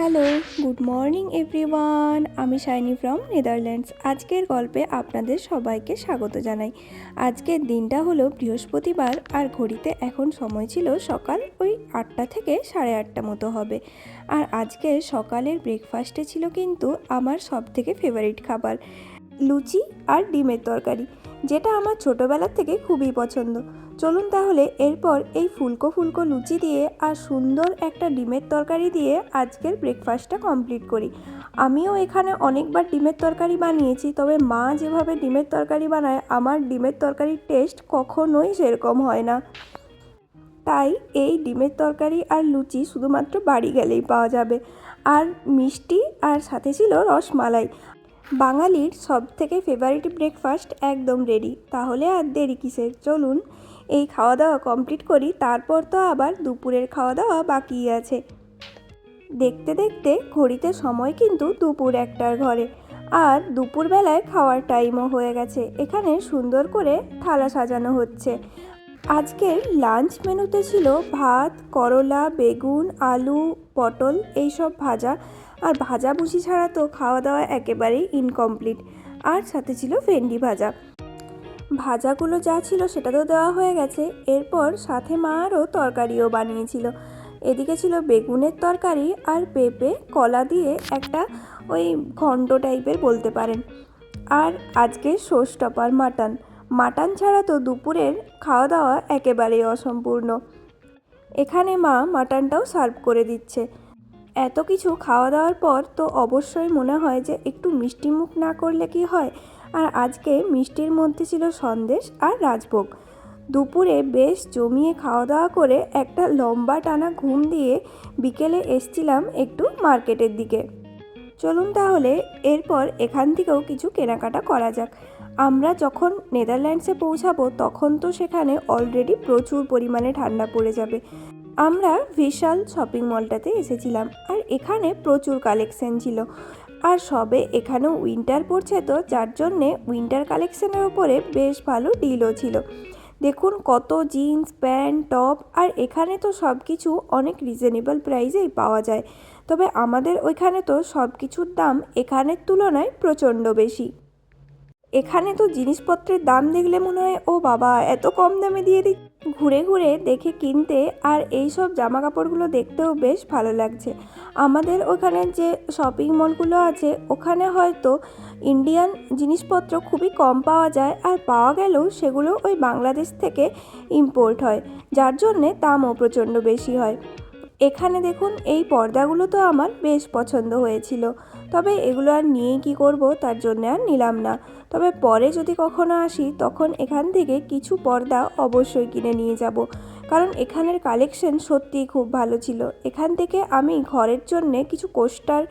Hello good morning everyone আমি shiny from Netherlands আজকের গল্পে আপনাদের সবাইকে স্বাগত জানাই। আজকের দিনটা হলো বৃহস্পতিবার আর ঘড়িতে এখন সময় ছিল সকাল ওই আটটা থেকে সাড়ে আটটা মতো হবে। আর আজকে সকালের ব্রেকফাস্টে ছিল কিন্তু আমার সব থেকে ফেভারিট খাবার, লুচি আর ডিমের তরকারি, যেটা আমার ছোটোবেলার থেকে খুবই পছন্দ। চলুন তাহলে এরপর এই ফুলকো ফুলকো লুচি দিয়ে আর সুন্দর একটা ডিমের তরকারি দিয়ে আজকের ব্রেকফাস্টটা কমপ্লিট করি। আমিও এখানে অনেকবার ডিমের তরকারি বানিয়েছি, তবে মা যেভাবে ডিমের তরকারি বানায়, আমার ডিমের তরকারির টেস্ট কখনোই সেরকম হয় না। তাই এই ডিমের তরকারি আর লুচি শুধুমাত্র বাড়ি গেলেই পাওয়া যাবে। আর মিষ্টি আর সাথে ছিল রসমালাই। বাঙালির সব থেকে ফেভারিট ব্রেকফাস্ট একদম রেডি তাহলে আর দেরি কিসের? চলুন এই খাওয়া দাওয়া কমপ্লিট করি, তারপর তো আবার দুপুরের খাওয়া দাওয়া বাকি আছে। দেখতে দেখতে ঘড়িতে সময় কিন্তু দুপুর একটার ঘরে। আর দুপুরবেলায় খাওয়ার টাইমও হয়ে গেছে। এখানে সুন্দর করে থালা সাজানো হচ্ছে। আজকের লাঞ্চ মেনুতে ছিল ভাত, করলা, বেগুন, আলু, পটল এইসব ভাজা। আর ভাজা ভুষি ছাড়া তো খাওয়া দাওয়া একেবারেই ইনকমপ্লিট আর সাথে ছিল ভেন্ডি ভাজা। ভাজাগুলো যা ছিল সেটা তো দেওয়া হয়ে গেছে। এরপর সাথে মা আরও তরকারিও বানিয়েছিল। এদিকে ছিল বেগুনের তরকারি আর পেঁপে, কলা দিয়ে একটা ওই ঘন্ট টাইপের বলতে পারেন। আর আজকে সোস টপার মাটন। মাটন ছাড়া তো দুপুরের খাওয়া দাওয়া একেবারেই অসম্পূর্ণ। এখানে মা মাটনটাও সার্ভ করে দিচ্ছে। এত কিছু খাওয়া দাওয়ার পর তো অবশ্যই মনে হয় যে একটু মিষ্টি মুখ না করলে কি হয়? আর আজকে মিষ্টির মধ্যে ছিল সন্দেশ আর রাজভোগ। দুপুরে বেশ জমিয়ে খাওয়া দাওয়া করে একটা লম্বা টানা ঘুম দিয়ে বিকেলে এসছিলাম একটু মার্কেটের দিকে। চলুন তাহলে এরপর এখান থেকেও কিছু কেনাকাটা করা যাক। আমরা যখন নেদারল্যান্ডসে পৌঁছাবো তখন তো সেখানে অলরেডি প্রচুর পরিমাণে ঠান্ডা পড়ে যাবে। আমরা বিশাল শপিং মলটাতে এসেছিলাম আর এখানে প্রচুর কালেকশন ছিল। আর সবে এখানেও উইন্টার পড়ছে তো, যার জন্যে উইন্টার কালেকশনের ওপরে বেশ ভালো ডিলও ছিল। দেখুন কত জিন্স প্যান্ট টপ আর এখানে তো সব কিছু অনেক রিজনেবল প্রাইসেই পাওয়া যায়। তবে আমাদের ওইখানে তো সব কিছুর দাম এখানের তুলনায় প্রচণ্ড বেশি। এখানে তো জিনিসপত্রের দাম দেখলে মনে হয়, ও বাবা, এত কম দামে দিয়ে দিই ঘুরে ঘুরে দেখে কিনতে আর এই সব জামা কাপড়গুলো দেখতেও বেশ ভালো লাগছে। আমাদের ওখানে যে শপিং মলগুলো আছে, ওখানে হয়তো ইন্ডিয়ান জিনিসপত্র খুবই কম পাওয়া যায় আর পাওয়া গেলেও সেগুলো ওই বাংলাদেশ থেকে ইম্পোর্ট হয়, যার জন্যে দামও প্রচণ্ড বেশি হয়। এখানে দেখুন, এই পর্দাগুলো তো আমার বেশ পছন্দ হয়েছিল। তবে এগুলো আর নিয়ে কি করব, তার জন্য আর নিলাম না। তবে পরে যদি কখনো আসি, তখন এখান থেকে কিছু পর্দা অবশ্যই কিনে নিয়ে যাব। কারণ এখানের কালেকশন সত্যিই খুব ভালো ছিল। এখান থেকে আমি ঘরের জন্যে কিছু কোস্টার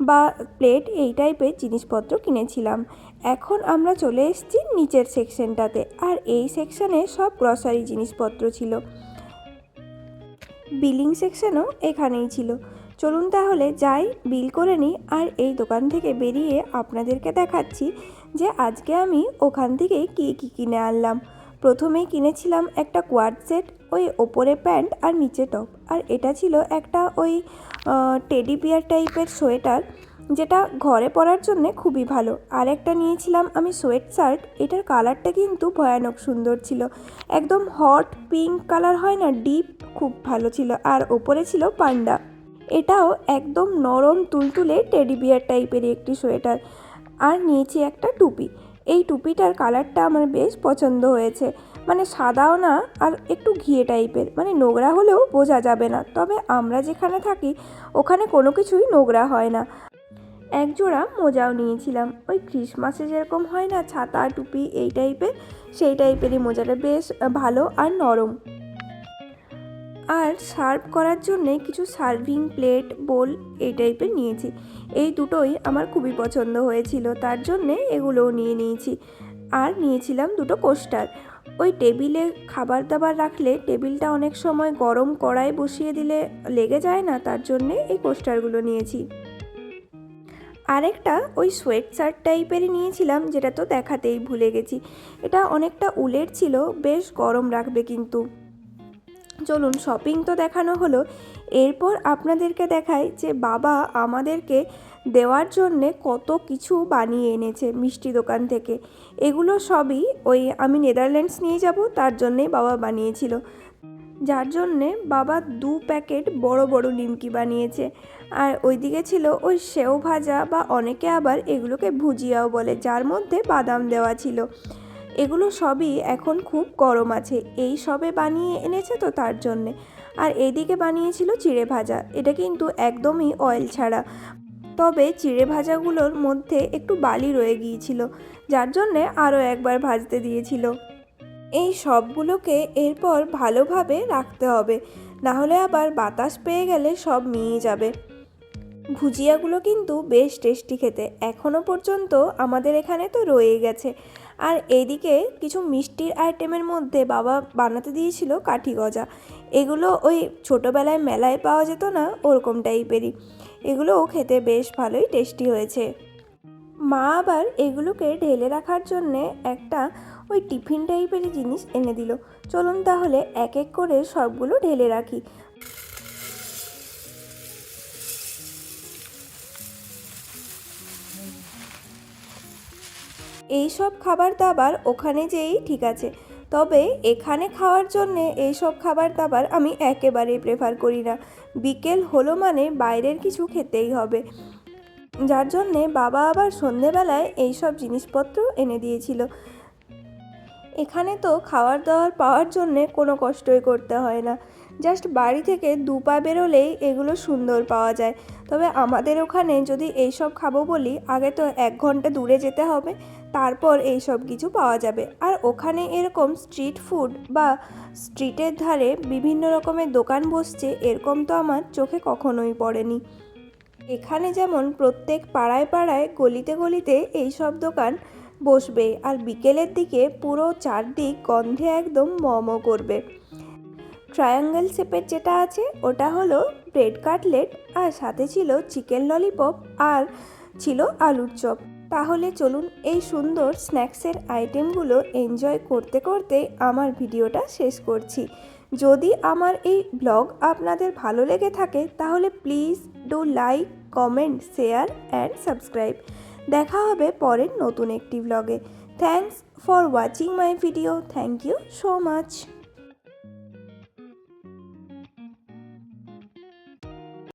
বা প্লেট এই টাইপের জিনিসপত্র কিনেছিলাম। এখন আমরা চলে এসেছি নিচের সেকশনটাতে। আর এই সেকশনে সব গ্রসারি জিনিসপত্র ছিল। বিলিং সেকশনও এখানেই ছিল। চলুন তাহলে যাই, বিল করে নিই আর এই দোকান থেকে বেরিয়ে আপনাদেরকে দেখাচ্ছি যে আজকে আমি ওখান থেকে কী কী কিনে আনলাম। প্রথমেই কিনেছিলাম একটা কোয়াড সেট, ওই ওপরে প্যান্ট আর নিচে টপ। আর এটা ছিল একটা ওই টেডি বিয়ার টাইপের সোয়েটার। যেটা ঘরে পরার জন্যে খুবই ভালো। আর একটা নিয়েছিলাম আমি সোয়েট শার্ট এটার কালারটা কিন্তু ভয়ানক সুন্দর ছিল। একদম হট পিঙ্ক কালার হয় না, ডিপ খুব ভালো ছিল, আর ওপরে ছিল পান্ডা। এটাও একদম নরম তুলতুলে টেডি বিয়ার টাইপেরই একটি সোয়েটার। আর নিয়েছি একটা টুপি। এই টুপিটার কালারটা আমার বেশ পছন্দ হয়েছে। মানে সাদাও না, আর একটু ঘিয়ে টাইপের। মানে নোংরা হলেও বোঝা যাবে না। তবে আমরা যেখানে থাকি, ওখানে কোনো কিছুই নোংরা হয় না। এক জোড়া মোজাও নিয়েছিলাম। ওই ক্রিসমাসে যেরকম হয় না, ছাতা, টুপি এই টাইপের, সেই টাইপেরই মোজাটা। বেশ ভালো আর নরম। আর সার্ভ করার জন্যে কিছু সার্ভিং প্লেট, বোল এই টাইপের নিয়েছি। এই দুটোই আমার খুবই পছন্দ হয়েছিল, তার জন্যে এগুলোও নিয়ে নিয়েছি। আর নিয়েছিলাম দুটো কোস্টার। ওই টেবিলে খাবার দাবার রাখলে টেবিলটা অনেক সময় গরম কড়াই বসিয়ে দিলে লেগে যায় না, তার জন্যে এই কোস্টারগুলো নিয়েছি। আরেকটা ওই সোয়েট শার্ট টাইপেরই নিয়েছিলাম, যেটা তো দেখাতেই ভুলে গেছি। এটা অনেকটা উলের ছিল, বেশ গরম রাখবে কিন্তু। চলুন শপিং তো দেখানো হলো। এরপর আপনাদেরকে দেখাই যে বাবা আমাদেরকে দেওয়ার জন্যে কত কিছু বানিয়ে এনেছে মিষ্টি দোকান থেকে। এগুলো সবই ওই আমি নেদারল্যান্ডস নিয়ে যাব, তার জন্যেই বাবা বানিয়েছিল। যার জন্যে বাবা দু প্যাকেট বড় বড় নিমকি বানিয়েছে। আর ওইদিকে ছিল ওই সেও ভাজা বা অনেকে আবার এগুলোকে ভুজিয়াও বলে, যার মধ্যে বাদাম দেওয়া ছিল। এগুলো সবই এখন খুব গরম আছে। এই সবে বানিয়ে এনেছে তো তার জন্যে। আর এইদিকে বানিয়েছিল চিড়ে ভাজা। এটা কিন্তু একদমই অয়েল ছাড়া। তবে চিড়ে ভাজাগুলোর মধ্যে একটু বালি রয়ে গিয়েছিল, যার জন্যে আরও একবার ভাজতে দিয়েছিল। এই সবগুলোকে এরপর ভালোভাবে রাখতে হবে। না হলে আবার বাতাস পেয়ে গেলে সব মিয়ে যাবে। ভুজিয়াগুলো কিন্তু বেশ টেস্টি খেতে। এখনও পর্যন্ত আমাদের এখানে তো রয়ে গেছে। আর এইদিকে কিছু মিষ্টির আইটেমের মধ্যে বাবা বানাতে দিয়েছিল কাঠি গজা। এগুলো ওই ছোটোবেলায় মেলায় পাওয়া যেত না, ওরকম টাইপেরই। এগুলোও খেতে বেশ ভালোই টেস্টি হয়েছে। মা আবার এগুলোকে ঢেলে রাখার জন্যে একটা ওই টিফিন টাইপের জিনিস এনে দিল। চলুন তাহলে এক এক করে সবগুলো ঢেলে রাখি। এই সব খাবার দাবার ওখানে যেয়েই ঠিক আছে। তবে এখানে খাওয়ার জন্যে এইসব খাবার দাবার আমি একেবারেই প্রেফার করি না। বিকেল হলো মানে বাইরের কিছু খেতেই হবে। যার জন্যে বাবা আবার সন্ধেবেলায় এইসব জিনিসপত্র এনে দিয়েছিল। এখানে তো খাওয়ার দাওয়ার পাওয়ার জন্যে কোনো কষ্টই করতে হয় না। জাস্ট বাড়ি থেকে দু পা বেরোলেই এগুলো সুন্দর পাওয়া যায়। তবে আমাদের ওখানে যদি এইসব খাব বলি, আগে তো এক ঘণ্টা দূরে যেতে হবে, তারপর এই সব কিছু পাওয়া যাবে। আর ওখানে এরকম স্ট্রিট ফুড বা স্ট্রিটের ধারে বিভিন্ন রকমের দোকান বসছে, এরকম তো আমার চোখে কখনোই পড়েনি। এখানে যেমন প্রত্যেক পাড়ায় পাড়ায় গলিতে গলিতে এই সব দোকান বসবে আর বিকেলের দিকে পুরো চারদিক গন্ধে একদম মম করবে। ট্রায়াঙ্গেল শেপের যেটা আছে, ওটা হলো ব্রেড কাটলেট আর সাথে ছিল চিকেন ললিপপ আর ছিল আলুর চপ। তাহলে চলুন এই সুন্দর স্ন্যাক্সের আইটেমগুলো এনজয় করতে করতে আমার ভিডিওটা শেষ করছি। যদি আমার এই ব্লগ আপনাদের ভালো লেগে থাকে, তাহলে please do like, comment, share, and subscribe. দেখা হবে পরের নতুন একটি ব্লগে thanks for watching my video thank you so much